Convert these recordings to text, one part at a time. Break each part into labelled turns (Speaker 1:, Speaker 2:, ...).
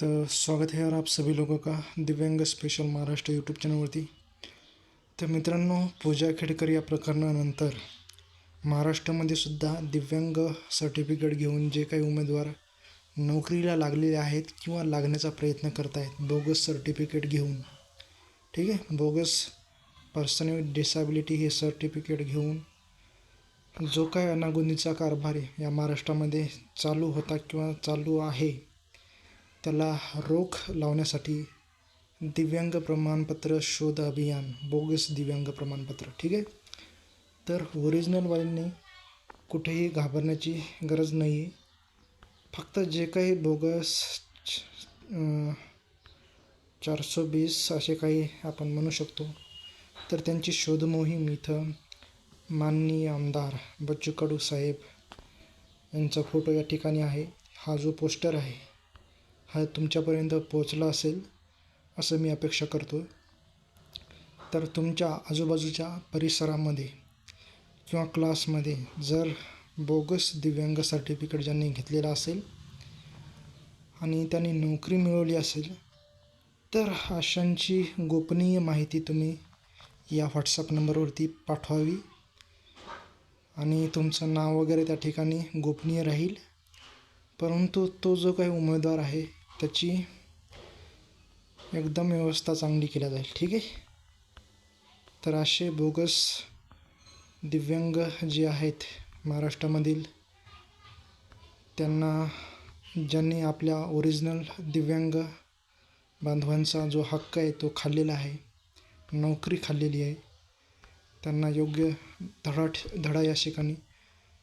Speaker 1: तर स्वागत है और आप सभी लोगों का दिव्यांग स्पेशल महाराष्ट्र यूट्यूब चॅनलवरती तर मित्रांनो पूजा खेडकर या प्रकरणानंतर महाराष्ट्रामध्ये सुद्धा दिव्यांग सर्टिफिकेट घेऊन जे काही उमेदवार नोकरीला लागलेले आहेत किंवा लागण्याचा प्रयत्न करत आहेत बोगस सर्टिफिकेट घेऊन. ठीक आहे? बोगस पर्सन विथ डिसॅबिलिटी हे सर्टिफिकेट घेऊन जो काय अनागोंदीचा कारभार आहे या महाराष्ट्रामध्ये चालू होता किंवा चालू आहे त्याला रोख लावण्यासाठी दिव्यांग प्रमाणपत्र शोध अभियान बोगस दिव्यांग प्रमाणपत्र ठीक आहे? तर ओरिजिनलवाल्यांनी कुठेही घाबरण्याची गरज नाही आहे फक्त जे काही बोगस चारशे वीस असे काही आपण म्हणू शकतो. तर त्यांची शोध मोहीम इथं माननीय आमदार बच्चू कडू साहेब यांचा फोटो या ठिकाणी आहे. हा जो पोस्टर आहे हा तुमच्यापर्यंत पोचला असेल असं मी अपेक्षा करतो तर तुमच्या आजूबाजूच्या परिसरामध्ये किंवा क्लासमध्ये जर बोगस दिव्यांग सर्टिफिकेट ज्यांनी घेतलेलं असेल आणि त्यांनी नोकरी मिळवली असेल तर अशांची गोपनीय माहिती तुम्ही या व्हॉट्सअप नंबरवरती पाठवावी आणि तुमचं नाव वगैरे त्या ठिकाणी गोपनीय राहील. परंतु तो जो काही उमेदवार आहे त्याची एकदम व्यवस्था चांगली केल्या जाईल ठीक आहे? तर असे बोगस दिव्यांग जे आहेत महाराष्ट्रामधील त्यांना ज्यांनी आपल्या ओरिजिनल दिव्यांग बांधवांचा जो हक्क आहे तो खाल्लेला आहे नोकरी खाल्लेली आहे त्यांना योग्य धडा धडा या ठिकाणी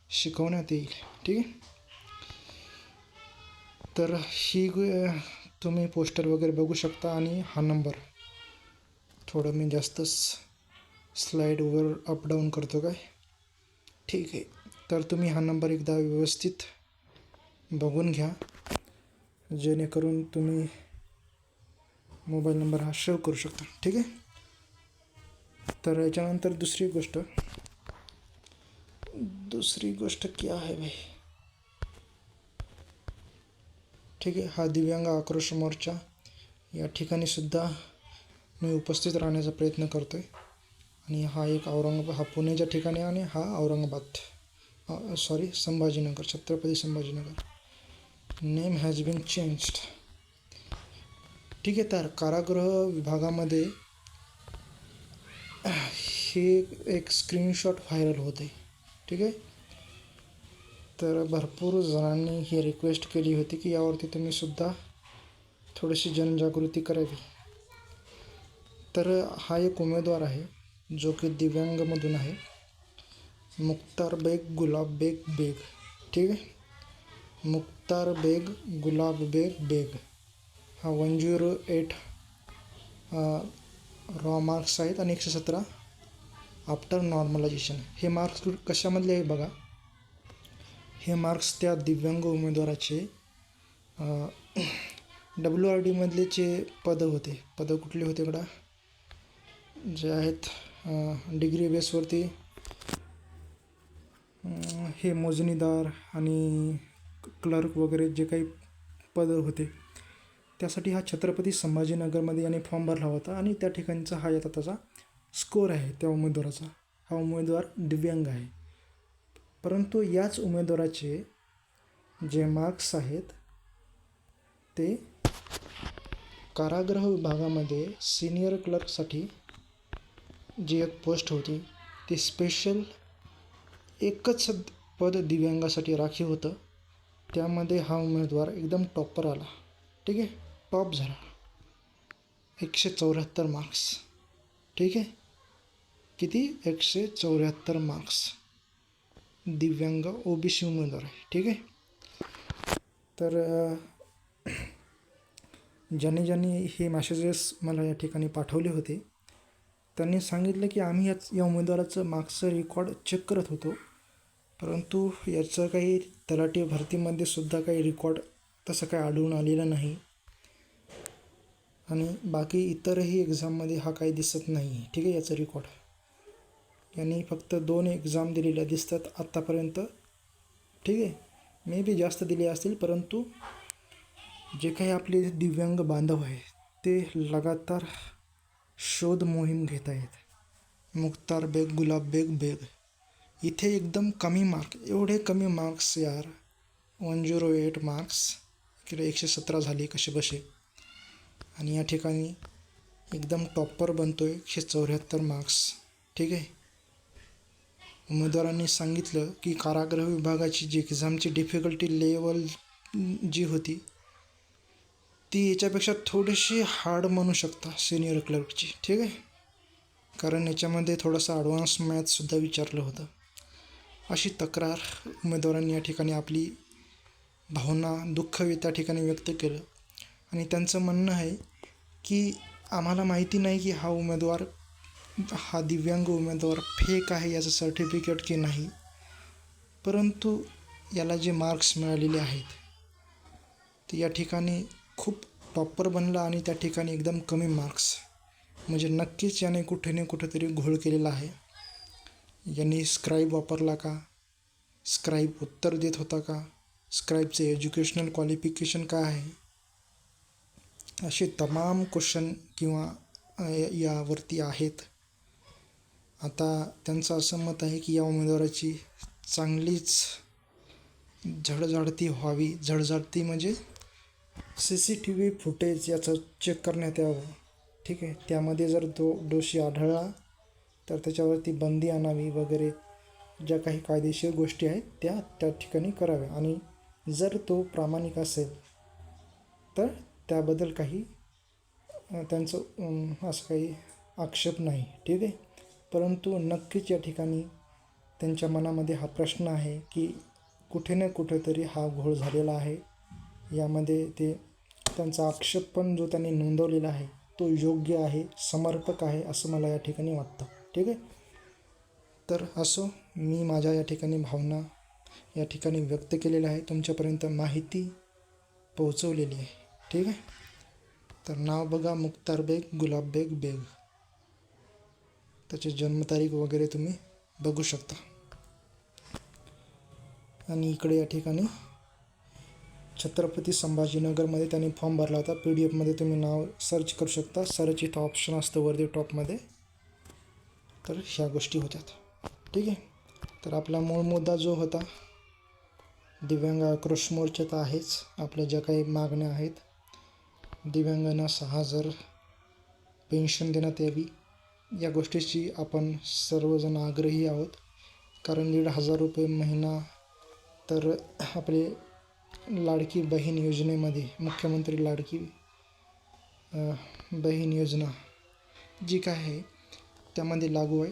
Speaker 1: शिकवण्यात येईल ठीक आहे? तर ही तुम्ही पोस्टर वगैरे बघू शकता आणि हा नंबर थोडं मी जास्तच स्लाईडवर अप डाऊन करतो ठीक आहे. तर तुम्ही हा नंबर एकदा व्यवस्थित बघून घ्या. जेणेकरून तुम्ही मोबाईल नंबर हा शेव करू शकता. ठीक आहे? तर याच्यानंतर दुसरी गोष्ट. दुसरी गोष्ट क्या आहे भाई ठीक आहे. हा दिव्यांग आक्रोश मोर्चा या ठिकाणी सुद्धा मी उपस्थित राहण्याचा प्रयत्न करतो आहे आणि हा एक औरंगाबाद हा पुण्याच्या ठिकाणी आहे आणि हा Aurangabad sorry Sambhajinagar Chhatrapati Sambhajinagar. Name has been changed ठीक आहे तर कारागृह विभागामध्ये हे एक स्क्रीनशॉट व्हायरल होते ठीक आहे? तर भरपूर जणांनी ही रिक्वेस्ट केली होती की यावरती तुम्ही सुद्धा थोडीशी जनजागृती करावी. तर हा एक उमेदवार आहे जो की दिव्यांगमधून आहे. मुक्तार बेग गुलाब बेग बेग. ठीक आहे? मुक्तार बेग गुलाब बेग बेग. हा one zero eight raw marks आहेत आणि एकशे सतरा आफ्टर नॉर्मलायझेशन हे मार्क्स कशामधले आहे बघा. हे मार्क्स त्या दिव्यांग उमेदवाराचे डब्ल्यू आर डीमधले जे पदं होते पदं कुठले होते इकडा जे आहेत डिग्री बेसवरती हे मोजणीदार आणि क्लर्क वगैरे जे काही पदं होते त्यासाठी हा छत्रपती संभाजीनगरमध्ये याने फॉर्म भरला होता आणि त्या ठिकाणचा हा आता त्याचा स्कोर आहे त्या उमेदवाराचा. हा उमेदवार दिव्यांग आहे. परंतु याच उमेदवाराचे जे मार्क्स आहेत ते कारागृह विभागामध्ये सिनियर क्लर्कसाठी जी एक पोस्ट होती ती स्पेशल एकच पद दिव्यांगासाठी राखीव होतं. त्यामध्ये हा उमेदवार एकदम टॉपर आला. ठीक आहे? टॉप झाला. एकशे चौऱ्याहत्तर मार्क्स ठीक आहे? किती? एकशे चौऱ्याहत्तर मार्क्स दिव्यांग ओ बी सी उमेदवार आहे. ठीक आहे? तर ज्यांनी ज्यांनी हे मॅसेजेस मला या ठिकाणी पाठवले होते त्यांनी सांगितलं की आम्ही याच या उमेदवाराचं मागचं रेकॉर्ड चेक करत होतो. परंतु याचं काही तलाठी भरतीमध्ये सुद्धा काही रेकॉर्ड तसं काही आढळून आलेलं नाही. आणि बाकी इतरही एक्झाममध्ये हा काही दिसत नाही ठीक आहे? याचं रेकॉर्ड यांनी फक्त दोन एक्झाम दिलेल्या दिसतात आत्तापर्यंत ठीक आहे? मे बी जास्त दिले असतील परंतु जे काही आपले दिव्यांग बांधव आहे ते लगातार शोध मोहीम घेत आहेत. मुक्तार बेग गुलाब बेग बेग. इथे एकदम कमी मार्क एवढे कमी मार्क्स यार. वन झिरो एट मार्क्स इकडे एकशे सतरा झाले कसे बसे. आणि या ठिकाणी एकदम टॉपर बनतो आहे एकशे चौऱ्याहत्तर मार्क्स ठीक आहे? उमेदवारांनी सांगितलं की कारागृह विभागाची जी एक्झामची डिफिकल्टी लेवल जी होती ती याच्यापेक्षा थोडीशी हार्ड म्हणू शकता सिनियर क्लर्कची ठीक आहे? कारण याच्यामध्ये थोडंसं ॲडव्हान्स मॅथसुद्धा विचारलं होतं. अशी तक्रार उमेदवारांनी या ठिकाणी आपली भावना दुःख त्या ठिकाणी व्यक्त केलं. आणि त्यांचं म्हणणं आहे की आम्हाला माहिती नाही की हा उमेदवार हा दिव्यांग उमेदवार फेक आहे याचं सर्टिफिकेट की नाही? परंतु याला जे मार्क्स मिळालेले आहेत ते या ठिकाणी खूप टॉपर बनला आणि त्या ठिकाणी एकदम कमी मार्क्स म्हणजे नक्कीच याने कुठे ना कुठेतरी घोळ केलेला आहे. यांनी स्क्राईब वापरला का? स्क्राईब उत्तर देत होता का? स्क्राईबचे एज्युकेशनल क्वालिफिकेशन काय आहे? असे तमाम क्वेश्चन किंवा यावरती आहेत. आता त्यांचं असं मत आहे की या उमेदवाराची चांगलीच झडझडती व्हावी. झडझडती म्हणजे C C T V footage याचं चेक करण्यात यावं. ठीक आहे? त्यामध्ये जर तो दोषी आढळला तर त्याच्यावरती बंदी आणावी वगैरे ज्या काही कायदेशीर गोष्टी आहेत त्या त्या ठिकाणी कराव्या. आणि जर तो प्रामाणिक असेल तर त्याबद्दल काही त्यांचं असं काही आक्षेप नाही. ठीक आहे? परंतु नक्कीच या ठिकाणी त्यांच्या मनामध्ये हा प्रश्न आहे की कुठे ना कुठेतरी हा घोळ झालेला आहे. यामध्ये ते त्यांचा आक्षेप पण जो त्यांनी नोंदवलेला आहे तो योग्य आहे समर्पक आहे असं मला या ठिकाणी वाटतं. ठीक आहे? तर असो मी माझ्या या ठिकाणी भावना या ठिकाणी व्यक्त केलेल्या आहे तुमच्यापर्यंत माहिती पोहोचवलेली आहे. ठीक आहे? तर नाव बघा मुक्तार बेग गुलाब बेग बेग. त्याची जन्मतारीख वगैरे तुम्ही बघू शकता. आणि इकडे या ठिकाणी छत्रपती संभाजीनगरमध्ये त्यांनी फॉर्म भरला होता. पी डी एफमध्ये तुम्ही नाव सर्च करू शकता. सर्च इथं ऑप्शन असतं वरती टॉपमध्ये तर ह्या गोष्टी होत्यात. ठीक आहे? तर आपला मूळ मुद्दा जो होता दिव्यांग आक्रोश मोर्चा तर आहेच. आपल्या ज्या काही मागण्या आहेत दिव्यांगांना सहा हजार पेन्शन देण्यात यावी. या गोष्टीची आपण सर्वजण आग्रही आहोत. कारण दीड हजार रुपये महिना तर आपले लाडकी बहीण योजनेमध्ये मुख्यमंत्री लाडकी बहीण योजना जी काय आहे त्यामध्ये लागू आहे.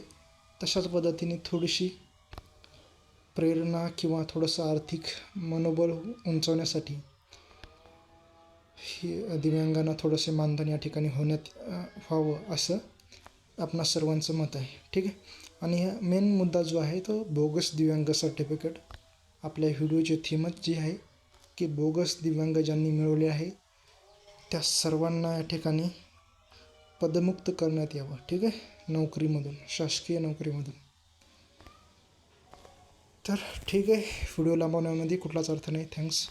Speaker 1: तशाच पद्धतीने थोडीशी प्रेरणा किंवा थोडंसं आर्थिक मनोबल उंचवण्यासाठी ही दिव्यांगांना थोडंसे मानधन या ठिकाणी होण्यात व्हावं असं आपणा सर्वांचं मत आहे. ठीक आहे? आणि मेन मुद्दा जो आहे तो बोगस दिव्यांग सर्टिफिकेट आपल्या व्हिडिओची थीमच जी आहे की बोगस दिव्यांग ज्यांनी मिळवले आहे त्या सर्वांना या ठिकाणी पदमुक्त करण्यात यावं. ठीक आहे? नोकरीमधून शासकीय नोकरीमधून. तर ठीक आहे. व्हिडिओ लांबवण्यामध्ये कुठलाच अर्थ नाही. थँक्स